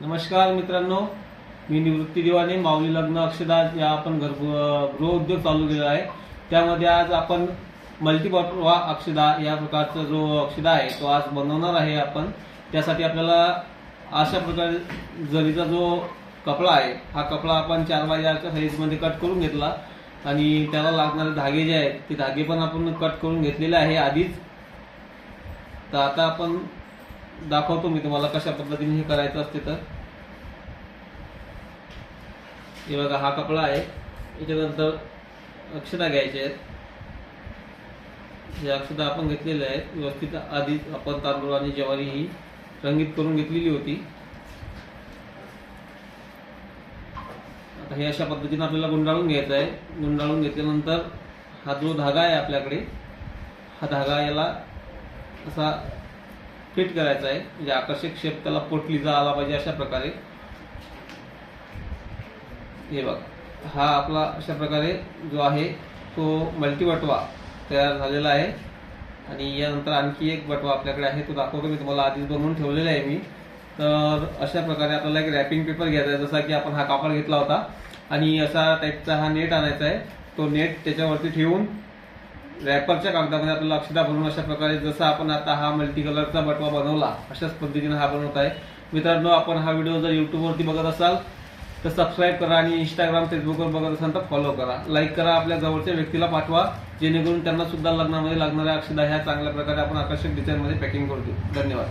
नमस्कार मित्रांनो मी निवृत्ती दिवाने माऊली लग्न अक्षदा या आपण घर गृहउद्योग चालू केलेला आहे. त्यामध्ये आज आपण मल्टीपॉटवा अक्षदा या प्रकारचा जो अक्षदा आहे तो आज बनवणार आहे आपण. त्यासाठी आपल्याला अशा प्रकारे जरीचा जो कपडा आहे हा कपडा आपण चार बाय चारच्या साईजमध्ये कट करून घेतला. आणि त्याला लागणारे धागे जे आहेत ते धागे पण आपण कट करून घेतलेले आहे आधीच. तर आता आपण दाखवतो मी तुम्हाला कशा पद्धतीने हे करायचं असते तर. हे बघा हा कपडा आहे. याच्यानंतर अक्षता घ्यायचे आहेत. हे अक्षता आपण घेतलेल्या आहेत. व्यवस्थित आधीच आपण तांदूळ आणि ज्वारी ही रंगीत करून घेतलेली होती. आता हे अशा पद्धतीने आपल्याला गुंडाळून घ्यायचं आहे. गुंडाळून घेतल्यानंतर हा जो धागा आहे आपल्याकडे हा धागा याला असा फिट करायचा आहे. म्हणजे आकर्षक शेप त्याला पोटलीचा आला पाहिजे अशा प्रकारे. हे बघ. हा आपला अशा प्रकारे जो आहे तो मल्टीबटवा तयार झालेला आहे. आणि यानंतर आणखी एक बटवा आपल्याकडे आहे तो दाखवतो मी तुम्हाला. आधीच बनवून ठेवलेला आहे मी. तर अशा प्रकारे आपल्याला एक रॅपिंग पेपर घ्यायचा आहे जसा की आपण हा कापड घेतला होता. आणि असा टाईपचा हा नेट आणायचा आहे. तो नेट त्याच्यावरती ठेवून रॅपरच्या कागदामध्ये आपल्याला अक्षता बनवून अशा प्रकारे जसा आपण आता हा मल्टी कलरचा बटवा बनवला अशाच पद्धतीने हा बनवत आहे. मित्रांनो आपण हा व्हिडिओ जर युट्यूबवरती बघत असाल तर सबस्क्राईब करा आणि इंस्टाग्राम फेसबुकवर बघत असाल तर फॉलो करा. लाईक करा आपल्या जवळच्या व्यक्तीला पाठवा जेणेकरून त्यांना सुद्धा लग्नामध्ये लागणाऱ्या अक्षदा ह्या चांगल्या प्रकारे आपण आकर्षक डिझाईनमध्ये पॅकिंग करू देऊ. धन्यवाद.